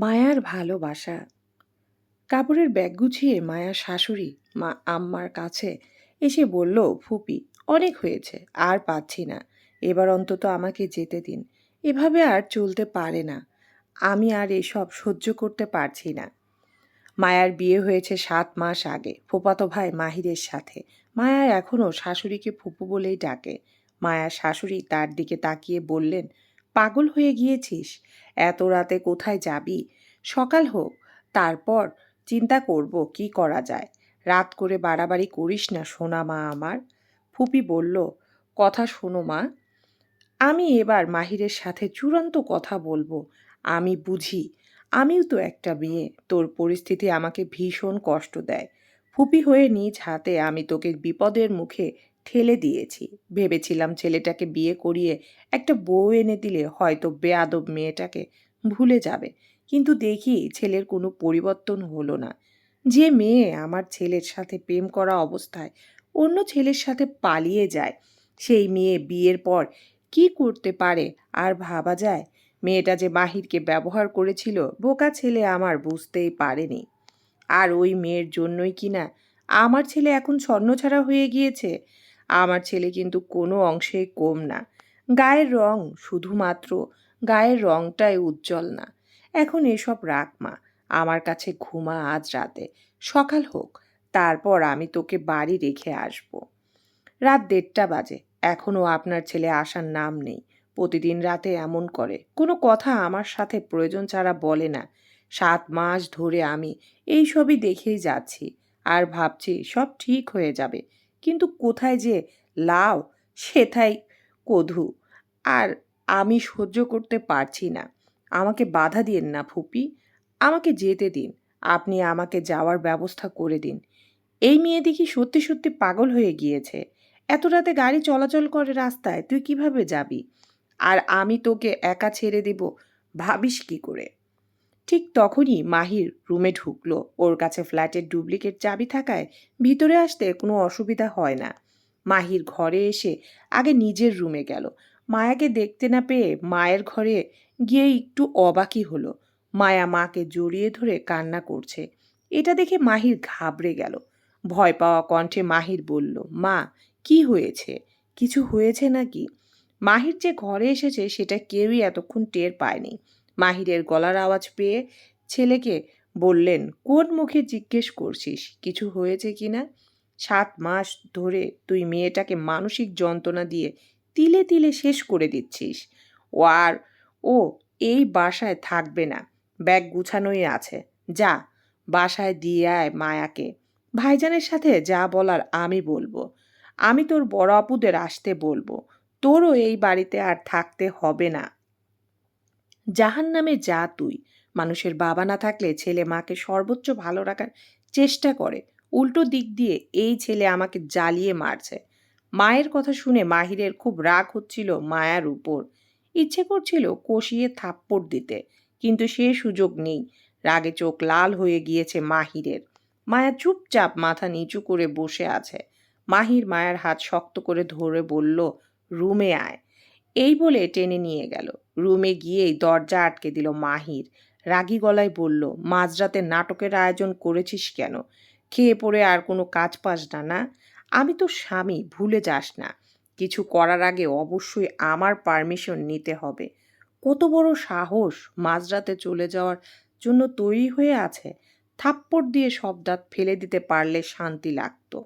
মায়ার ভালোবাসা। কাপড়ের ব্যাগ গুছিয়ে মায়ার শাশুড়ি, মা আম্মার কাছে এসে বলল, ফুপি, অনেক হয়েছে, আর পাচ্ছি না। এবার অন্তত আমাকে যেতে দিন। এভাবে আর চলতে পারে না। আমি আর এসব সহ্য করতে পারছি না। মায়ার বিয়ে হয়েছে সাত মাস আগে, ফুপাতো ভাই মাহিরের সাথে। মায়া এখনও শাশুড়িকে ফুপু বলেই ডাকে। মায়ার শাশুড়ি তার দিকে তাকিয়ে বললেন, পাগল হয়ে গিয়েছিস? এত রাতে কোথায় যাবি? সকাল হোক, তারপর চিন্তা করব কি করা যায়। রাত করে বাড়াবাড়ি করিস না, সোনা মা আমার। ফুপি বলল, কথা শোনো মা, আমি এবার মাহিরের সাথে চূড়ান্ত কথা বলব। আমি বুঝি, আমিও তো একটা মেয়ে, তোর পরিস্থিতি আমাকে ভীষণ কষ্ট দেয়। ফুপি হয়ে নিজ হাতে আমি তোকে বিপদের মুখে ঠেলে দিয়েছি। ভেবেছিলাম ছেলেটাকে বিয়ে করিয়ে একটা বউ এনে দিলে হয়তো বেয়াদব মেয়েটাকে ভুলে যাবে। কিন্তু দেখি ছেলের কোনো পরিবর্তন হলো না। যে মেয়ে আমার ছেলের সাথে প্রেম করা অবস্থায় অন্য ছেলের সাথে পালিয়ে যায়, সেই মেয়ে বিয়ের পর কি করতে পারে আর ভাবা যায়? মেয়েটা যে মাহিরকে ব্যবহার করেছিল বোকা ছেলে আমার বুঝতেই পারেনি। আর ওই মেয়ের জন্যই কিনা আমার ছেলে এখন ছন্নছাড়া হয়ে গিয়েছে? আমার ছেলে কিন্তু কোনো অংশে কম না। গায়ের রং শুধুমাত্র গায়ের রংটাই উজ্জ্বল না। এখন এসব রাখ মা, আমার কাছে ঘুমা আজ রাতে। সকাল হোক, তারপর আমি তোকে বাড়ি রেখে আসব। রাত দেড়টা বাজে এখনও আপনার ছেলে আসার নাম নেই। প্রতিদিন রাতে এমন করে। কোনো কথা আমার সাথে প্রয়োজন ছাড়া বলে না। সাত মাস ধরে আমি এই সবই দেখেই যাচ্ছি। আর ভাবছি সব ঠিক হয়ে যাবে। কিন্তু কোথায় যে লাও সেথাই কধু। আর আমি সহ্য করতে পারছি না। আমাকে বাধা দিন না ফুপি। আমাকে যেতে দিন। আপনি আমাকে যাওয়ার ব্যবস্থা করে দিন। এই মেয়ে দেখি সত্যি সত্যি পাগল হয়ে গিয়েছে। এত রাতে গাড়ি চলাচল করে রাস্তায়, তুই কীভাবে যাবি? আর আমি তোকে একা ছেড়ে দেব, ভাবিস কি করে? ঠিক তখনই মাহির রুমে ঢুকলো। ওর কাছে ফ্ল্যাটের ডুপ্লিকেট চাবি থাকায় ভিতরে আসতে কোনো অসুবিধা হয় না। মাহির ঘরে এসে আগে নিজের রুমে গেল। মায়াকে দেখতে না পেয়ে মায়ের ঘরে গিয়ে একটু অবাকই হলো। মায়া মাকে জড়িয়ে ধরে কান্না করছে। এটা দেখে মাহির ঘাবড়ে গেল। ভয় পাওয়া কণ্ঠে মাহির বলল, মা, কি হয়েছে? কিছু হয়েছে নাকি? মাহির যে ঘরে এসেছে সেটা কেউই এতক্ষণ টের পায়নি। মাহিরের গলার আওয়াজ পেয়ে ছেলেকে বললেন, কোন মুখে জিজ্ঞেস করছিস? কিছু হয়েছে কি না? সাত মাস ধরে তুই মেয়েটাকে মানসিক যন্ত্রণা দিয়ে তিলে তিলে শেষ করে দিচ্ছিস। ও আর ও এই বাসায় থাকবে না। ব্যাগ গুছানোই আছে। যা, বাসায় দিয়ে আয় মায়াকে। ভাইজানের সাথে যা বলার আমি বলব। আমি তোর বড় আপুদের আসতে বলব। তোরও এই বাড়িতে আর থাকতে হবে না। জাহান নামে যা তুই। মানুষের বাবা না থাকলে ছেলে মাকে সর্বোচ্চ ভালো রাখার চেষ্টা করে। উল্টো দিক দিয়ে এই ছেলে আমাকে জ্বালিয়ে মারছে। মায়ের কথা শুনে মাহিরের খুব রাগ হচ্ছিল মায়ার উপর। ইচ্ছে করছিল কষিয়ে থাপ্পড় দিতে, কিন্তু সে সুযোগ নেই। রাগে চোখ লাল হয়ে গিয়েছে মাহিরের। মায়া চুপচাপ মাথা নিচু করে বসে আছে। মাহির মায়ের হাত শক্ত করে ধরে বলল, রুমে আয়। এই বলে টেনে নিয়ে গেল। রুমে গিয়েই দরজা আটকে দিল মাহির। রাগী গলায় বলল, মাঝরাতে নাটকের আয়োজন করেছিস কেন? খেয়ে পড়ে আর কোনো কাজ পাস না না? আমি তো স্বামী, ভুলে যাস না। কিছু করার আগে অবশ্যই আমার পারমিশন নিতে হবে। কত বড় সাহস মাঝরাতে চলে যাওয়ার জন্য তৈরি হয়ে আছে। থাপ্পড় দিয়ে সব ফেলে দিতে পারলে শান্তি লাগতো।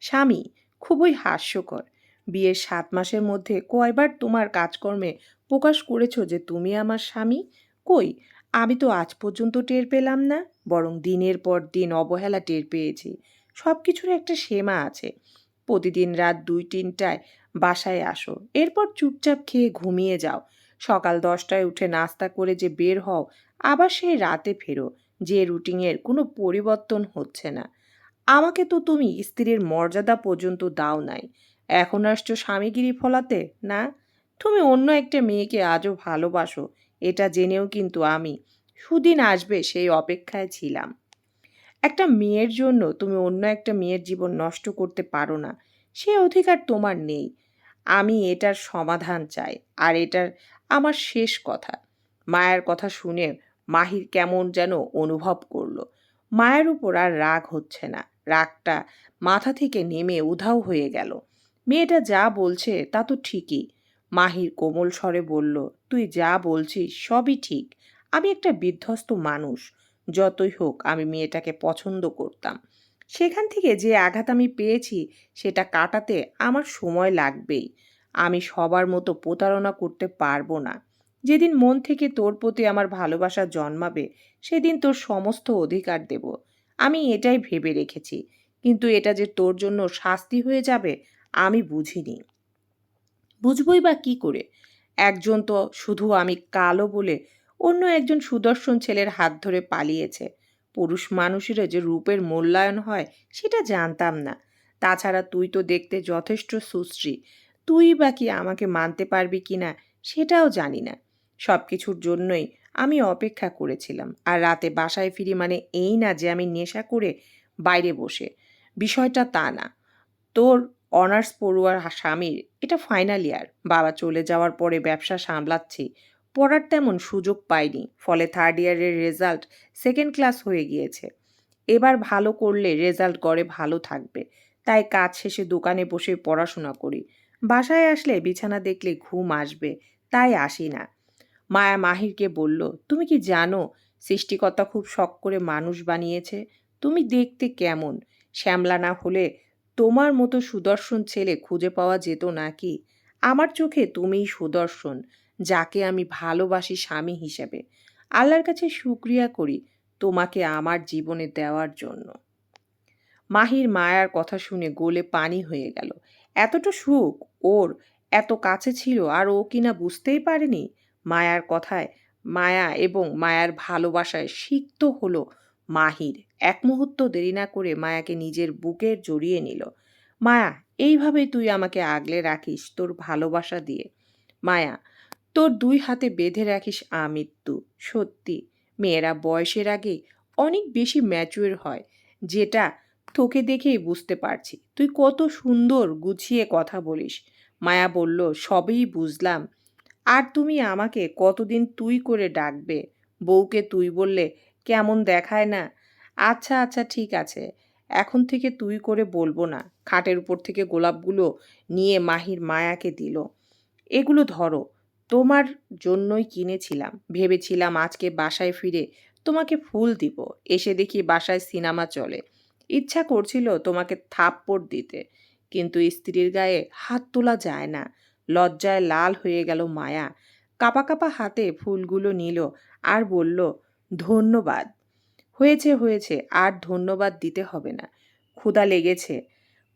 স্বামী, খুবই হাস্যকর। বিয়ের সাত মাসের মধ্যে কয়বার তোমার কাজকর্মে প্রকাশ করেছ যে তুমি আমার স্বামী? কই? আমি তো আজ পর্যন্ত টের পেলাম না, বরং দিনের পর দিন অবহেলা টের পেয়েছি। সব কিছুর একটা সীমা আছে। প্রতিদিন রাত দুই তিনটায় বাসায় আসো, এরপর চুপচাপ খেয়ে ঘুমিয়ে যাও। সকাল দশটায় উঠে নাস্তা করে যে বের হও, আবার সেই রাতে ফেরো, যে রুটিনের কোনো পরিবর্তন হচ্ছে না। আমাকে তো তুমি স্ত্রীর মর্যাদা পর্যন্ত দাও নাই। এখন আসছো স্বামীগিরি ফলাতে, না? তুমি অন্য একটা মেয়েকে আজও ভালোবাসো, এটা জেনেও কিন্তু আমি। সুদিন আসবে, সেই অপেক্ষায় ছিলাম। একটা মেয়ের জন্য তুমি অন্য একটা মেয়ের জীবন নষ্ট করতে পারো না, সে অধিকার তোমার নেই। আমি এটার সমাধান চাই, আর এটার আমার শেষ কথা। মায়ের কথা শুনে মাহির কেমন যেন অনুভব করল। মায়ের উপর আর রাগ হচ্ছে না, রাগটা মাথা থেকে নেমে উধাও হয়ে গেল। মেয়েটা যা বলছে তা তো ঠিকই। মাহির কোমল স্বরে বলল, তুই যা বলছিস সবই ঠিক। আমি একটা বিধ্বস্ত মানুষ। যতই হোক, আমি মেয়েটাকে পছন্দ করতাম। সেখান থেকে যে আঘাত আমি পেয়েছি, সেটা কাটাতে আমার সময় লাগবেই। আমি সবার মতো প্রতারণা করতে পারব না। যেদিন মন থেকে তোর প্রতি আমার ভালোবাসা জন্মাবে, সেদিন তোর সমস্ত অধিকার দেব। আমি এটাই ভেবে রেখেছি। কিন্তু এটা যে তোর জন্য শাস্তি হয়ে যাবে আমি বুঝিনি। বুঝবই বা কি করে? একজন তো শুধু আমি কালো বলে অন্য একজন সুদর্শন ছেলের হাত ধরে পালিয়েছে। পুরুষ মানুষেরও যে রূপের মূল্যায়ন হয়, সেটা জানতাম না। তাছাড়া তুই তো দেখতে যথেষ্ট সুশ্রী। তুই বা কি আমাকে মানতে পারবি কি না, সেটাও জানি না। সব কিছুর জন্যই আমি অপেক্ষা করেছিলাম। আর রাতে বাসায় ফিরি মানে এই না যে আমি নেশা করে বাইরে বসে। বিষয়টা তা না। তোর অনার্স পড়ুয়ার স্বামীর। এটা ফাইনাল ইয়ার বাবা চলে যাওয়ার পরে ব্যবসা সামলাচ্ছি। পড়ার তেমন সুযোগ পাইনি। ফলে থার্ড ইয়ারের রেজাল্ট সেকেন্ড ক্লাস হয়ে গিয়েছে। এবার ভালো করলে রেজাল্ট গড়ে ভালো থাকবে। তাই কাজ শেষে দোকানে বসে পড়াশোনা করি। বাসায় আসলে বিছানা দেখলে ঘুম আসবে, তাই আসি না। মায়া মাহিরকে বলল, তুমি কি জানো, সৃষ্টিকর্তা খুব শখ করে মানুষ বানিয়েছে। তুমি দেখতে কেমন? শ্যামলা না হলে তোমার মতো সুদর্শন ছেলে খুঁজে পাওয়া যেত নাকি? আমার চোখে তুমিই সুদর্শন, যাকে আমি ভালোবাসি স্বামী হিসেবে। আল্লাহর কাছে শুক্রিয়া করি তোমাকে আমার জীবনে দেওয়ার জন্য। মাহির মায়ার কথা শুনে গোলে পানি হয়ে গেল। এতটা সুখ ওর এত কাছে ছিল আর ও কিনা বুঝতেই পারেনি? মায়ার কথায় মায়া এবং মায়ার ভালোবাসায় সিক্ত হলো মাহির। এক মুহূর্ত দেরি না করে মায়াকে নিজের বুকের জড়িয়ে নিল। মায়া এইভাবে তুই আমাকে আগলে রাখিস তোর ভালোবাসা দিয়ে। মায়া, তোর দুই হাতে বেঁধে রাখিস আমৃত্যু। সত্যি, মেয়েরা বয়সের আগে অনেক বেশি ম্যাচুয়ার হয়, যেটা তোকে দেখেই বুঝতে পারছি। তুই কত সুন্দর গুছিয়ে কথা বলিস। মায়া বলল, সবই বুঝলাম। আর তুমি আমাকে কতদিন তুই করে ডাকবে? বউকে তুই বললে কেমন দেখায় না? আচ্ছা আচ্ছা ঠিক আছে। এখন থেকে তুই করে বলব না। খাটের উপর থেকে গোলাপগুলো নিয়ে মাহির মায়াকে দিল। এগুলো ধরো, তোমার জন্যই কিনেছিলাম। ভেবেছিলাম আজকে বাসায় ফিরে তোমাকে ফুল দিব। এসে দেখি বাসায় সিনেমা চলে। ইচ্ছা করছিল তোমাকে থাপ্পড় দিতে। কিন্তু স্ত্রীর গায়ে হাত তোলা যায় না। লজ্জায় লাল হয়ে গেল মায়া। কাপা কাপা হাতে ফুলগুলো নিল আর বলল ধন্যবাদ। হয়েছে হয়েছে, আর ধন্যবাদ দিতে হবে না। ক্ষুধা লেগেছে।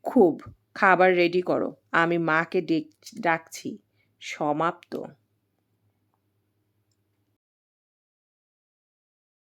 খুব, খাবার রেডি করো। আমি মাকে ডেক, ডাকছি। সমাপ্ত।